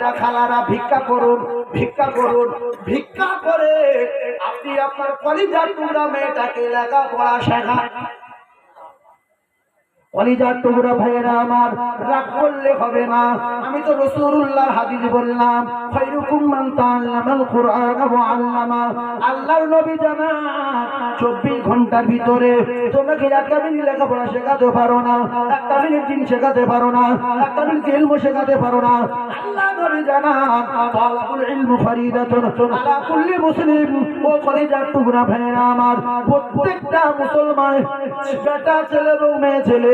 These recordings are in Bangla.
ভাবিরা খালারা ভিক্ষা করুন ভিক্ষা করুন ভিক্ষা করে আপনি আপনার কলিজার লেখা লেখাপড়া শেখান। কলিজার টুকরা ভাইয়েরা আমার, রাগ করলে হবে না। আমি তো হাদিস বললাম খৈরুকুম তাআল্লামাল কুরআন ওয়া আল্লামা। আল্লাহর নবী জানা 24 ঘণ্টার ভিতরে জানা মুসলিম। ও টুকরা আমার, প্রত্যেকটা মুসলমান বেটা ছেলে বউ মেয়ে ছেলে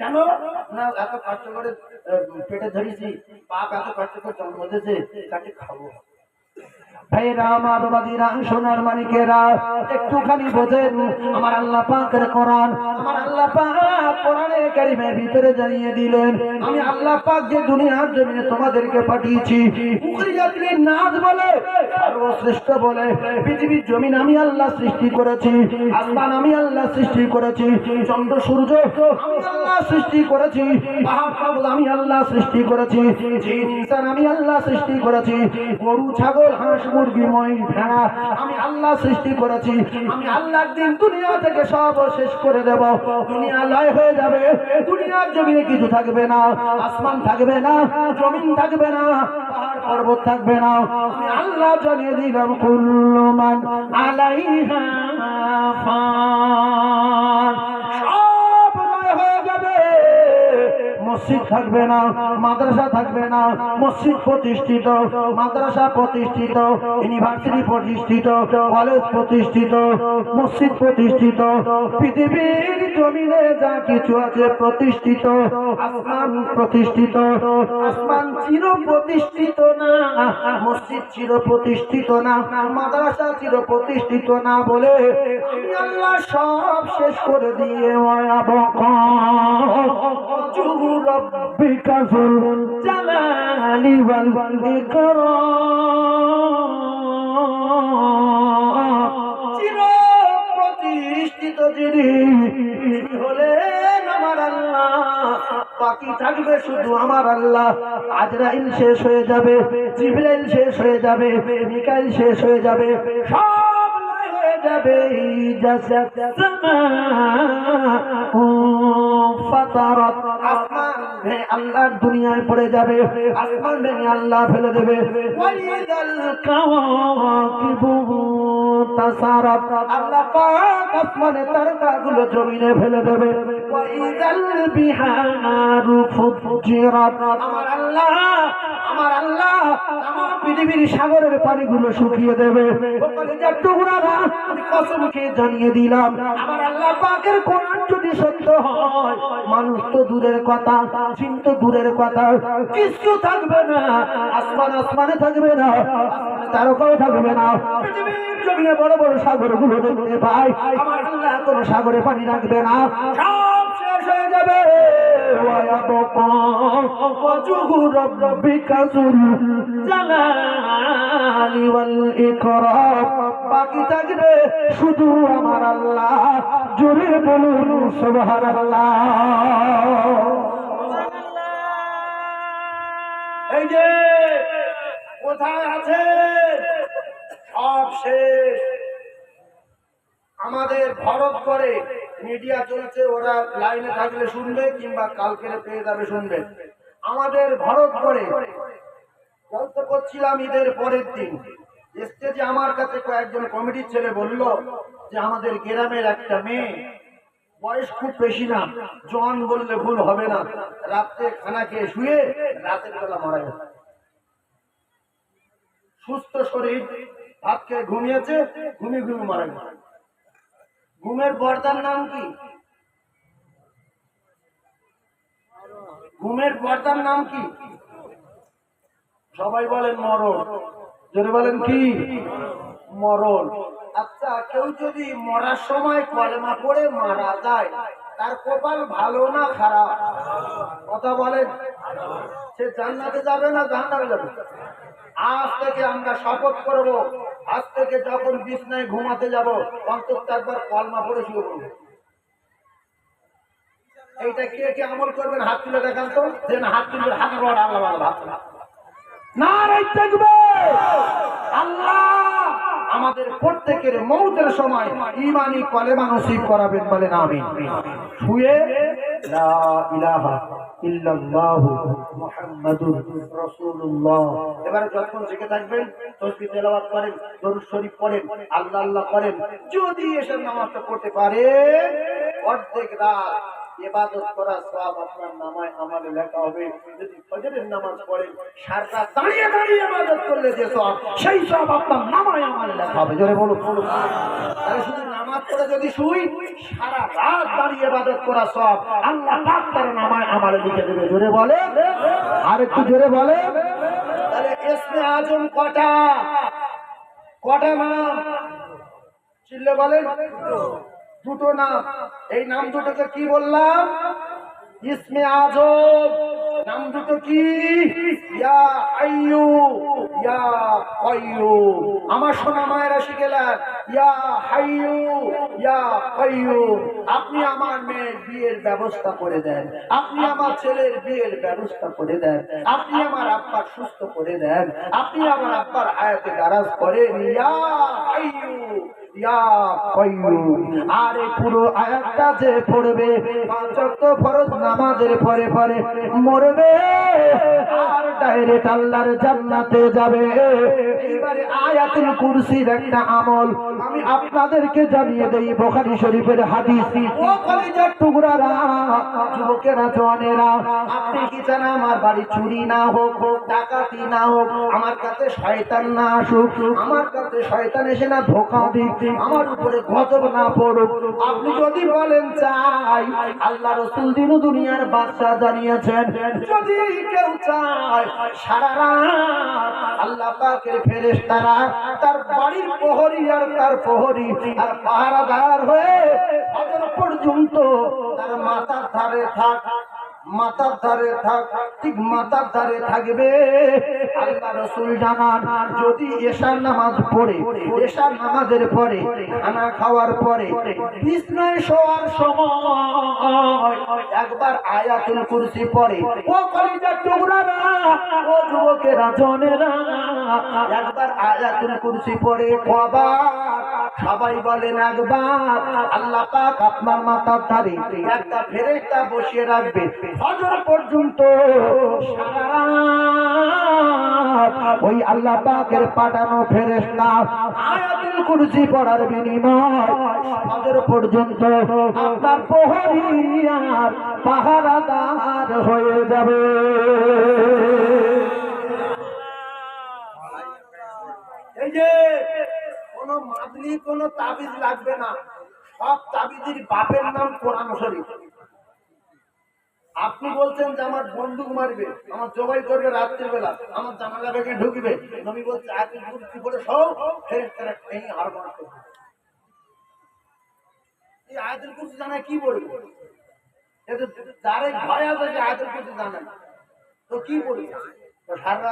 কেন? না, এত কষ্ট করে পেটে ধরেছি পাপ এত কষ্ট করে জন্ম দিয়েছে, তাকে খাব। ভাইরা আমার বাদিরা সোনার একটুখানি বোঝেন, আমার তোমাদেরকে পাঠিয়েছি নাজ বলে, সর্বশ্রেষ্ঠ বলে, পৃথিবীর জমিন আমি আল্লাহ সৃষ্টি করেছি, আসমান আমি আল্লাহ সৃষ্টি করেছি, চন্দ্র, সূর্য আমি আল্লাহ সৃষ্টি করেছি আমি আল্লাহ সৃষ্টি করেছি আমি আল্লাহ সৃষ্টি করেছি, গরু, ছাগল, হাঁস মুরগি মই ভেড়া আমি আল্লাহ সৃষ্টি করেছি। আমি আল্লাহ দিন দুনিয়া থেকে সব করে দেব। দুনিয়া লয় হয়ে যাবে। দুনিয়ার জমিনে কিছু থাকবে না। আসমান থাকবে না। জমিন থাকবে না। পাহাড়, পর্বত থাকবে না। আমি আল্লাহ জানিয়ে দিলাম কুল্লুমান আলাইহা ফান। মসজিদ থাকবে না, মাদ্রাসা থাকবে না, মসজিদ প্রতিষ্ঠিত, মাদ্রাসা প্রতিষ্ঠিত, ইউনিভার্সিটি প্রতিষ্ঠিত, কলেজ প্রতিষ্ঠিত, মসজিদ প্রতিষ্ঠিত, পৃথিবীর জমিনে যা কিছু আছে প্রতিষ্ঠিত, আসমান প্রতিষ্ঠিত, আসমান চির প্রতিষ্ঠিত না, মসজিদ চির প্রতিষ্ঠিত না, মাদ্রাসা চির প্রতিষ্ঠিত না বলে আল্লাহ সব শেষ করে দিয়ে মায়াবক ربك ذو الجلال والإكرام চির প্রতিষ্ঠিত যিনি তিনি হলেন আমার আল্লাহ বাকি থাকবে শুধু আমার আল্লাহ আজরাইল শেষ হয়ে যাবে জিবরাইল শেষ হয়ে যাবে মিকাইল শেষ হয়ে যাবে সব লয় হয়ে যাবে জাসাত ফাতারাত আসমান আল্লাহর দুনিয়ায় পড়ে যাবে, আসমান আল্লাহ ফেলে দেবে। আল্লাহ পাক আসমানে তারকাগুলো জমিনে ফেলে দেবে। আমার আল্লাহ আমার আল্লাহ আমার পৃথিবীর সাগরের পানিগুলো শুকিয়ে দেবে। জানিয়ে দিলাম। আমার আল্লাহ পাকের কোরআন যদি সত্য হয়, মানুষ তো দূরের কথা চিন দূরের কথা। কিছু থাকবে না, আসমান আসমানে থাকবে না তারকাও থাকবে না। পৃথিবীর বড় বড় সাগরগুলো দেখতে পাই। আমার আল্লাহ কোন সাগরে পানি রাখবে না। সব শেষ হয়ে যাবে। ويبقى وجه ربك ذو الجلال والإكرام বাকি থাকবে শুধু আমার আল্লাহ জোরে বলুন সুবহান এই যে কোথায় আছে সব শেষ আমাদের ভরত করে মিডিয়া চলছে, ওরা লাইনে থাকলে শুনবে কিংবা কালকে পেয়ে যাবে শুনবে। আমাদের ভরত করে গল্প করছিলাম ঈদের পরের দিন। স্টেজে আমার কাছে কয়েকজন কমিটির ছেলে বলল যে, আমাদের গ্রামের একটা মেয়ে, বয়স খুব বেশি না, জন বললে ভুল হবে না রাত্রে খানা খেয়ে শুয়ে রাতের বেলা মারা গেছে সুস্থ শরীর, ভাত খেয়ে ঘুমিয়েছে, ঘুমিয়ে ঘুমিয়ে মারা গেছে ঘুমের পর্দার নাম কি? ঘুমের পর্দার নাম কি? সবাই বলেন মরণ। জোরে বলেন কি? মরণ। আচ্ছা কেউ যদি মরার সময় কলেমা পড়ে মারা যায়, তার কপাল ভালো না খারাপ? কথা বলেন। সে জান্নাতে যাবে না জান্নাতে যাবে? আজ থেকে আমরা শপথ করব। আজ থেকে যখন বিছনায় ঘুমাতে যাব, অন্তত একবার কলমা পড়ে শুয়ে পড়ব। এইটা কে কে আমল করবেন? হাত তুলে দেখান তো। যে না, হাত তুলবে, হাত বড় আল্লাহ আল্লাহ আমাদের প্রত্যেকের মৌতের সময় ইমানি কলেমা নসিব করাবেন বলেন আমি শুয়ে ইল্লাল্লাহু মুহাম্মাদুর রাসূলুল্লাহ। যতক্ষণ জেগে থাকবেন করেন, দরুদ শরীফ পড়েন, আল্লাহ আল্লাহ করেন, যদি এসে নামাজটা পড়তে পারে অর্ধেক রাত ইবাদত করা সব আপনার নামায় আমালে লেখা হবে। যদি ফজরের নামাজ পড়ে, সারা রাত দাঁড়িয়ে দাঁড়িয়ে ইবাদত করলে যে সব, সেই সব আপনার নামায় আমালে লেখা হবে। জোরে বলুন। তাহলে শুধু নামাজ পড়ে যদি শুই, সারা রাত দাঁড়িয়ে ইবাদত করা সব, আল্লাহ পাক তার নামায় আমালে লিখে দেবে। জোরে বলে? আর একটু জোরে বলে? তাহলে ইসমে আজম কটা? কটা নাম? চিল্লে বলেন। দুটো নাম এই নাম দুটোকে কি বললাম? ইসমে আজম। নাম দুটো কি? আমার সোনা মায়েরা শিখেলেন, ইয়া হাইয়ু, ইয়া কাইয়ুম। আপনি আমার মেয়ের বিয়ের ব্যবস্থা করে দেন। আপনি আমার ছেলের বিয়ের ব্যবস্থা করে দেন। আপনি আমার আব্বার সুস্থ করে দেন। আপনি আমার আব্বার আয়াতে দারাজ করেন, ইয়া হাইয়ু ইয়া আর পুরো আয়াতটা যে পড়বে ফরজ নামাজের পরে পরে মরবে, আর ডাইরেক্ট আল্লাহর জান্নাতে যাবে। এবারে আয়াতুল কুরসির একটা আমল, আমি আপনাদেরকে জানিয়ে দেই বুখারী শরীফের হাদিস। ও কলিজার টুকরারা, যুবকেরা, জওয়ানেরা, আপনি কি চান আমার বাড়ি চুরি না হোক, ডাকাতি না হোক, আমার কাছে শয়তান না আসুক, আমার কাছে শয়তান এসে না ধোকা দিক আমার উপরে গজব না পড়ুক, আপনি যদি বলেন চাই, আল্লাহ রসুল দিন দুনিয়ার বাদশা জানিয়েছেন। যদি কেউ চায়, সারা রাত আল্লাহ পাকের ফেরেশতারা তার বাড়ির প্রহরী আর তার প্রহরী আর পাহারাদার হয়ে ফজর পর্যন্ত তার মাথার ধারে থাক, মাথার ধারে থাক, ঠিক মাথার ধারে থাকবে। যদি নামাজ পড়ে নামাজের পরে, খানা খাওয়ার পরে শোয়ার সময় একবার আয়াতুল কুরসি পড়ে, ও ও যুবকেরা একবার আয়াতুল কুরসি পড়ে সবাই বলেন একবার, আল্লাহ পাক আপনার মাথার ধারে একটা ফেরেশতা বসিয়ে রাখবে। ফজর পর্যন্ত সারা ওই আল্লাহ পাকের পাঠানো ফেরেশতা আয়াতুল কুরসি পড়ার বিনিময় ফজর পর্যন্ত আপনার প্রহরী আর পাহারাদার হয়ে যাবে। এই যে কোন মাদলি কোন তাবিজ লাগবে না। সব তাবিজের বাপের নাম কোরআন শরীফ। আপনি বলছেন যে আমার বন্দুক মারবে, আমার জবাই করবে রাত্রির বেলা আমার জানালা ভেঙে ঢুকবে। নবী বলছে, আয়াতুল কুরসি পড়ে সব আয়াতুল কুরসি জানায় কি বলবে? ভয় আছে তো কি রাত আছে। সারা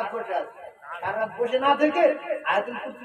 রাত বসে না থেকে আয়াতুল কুরসি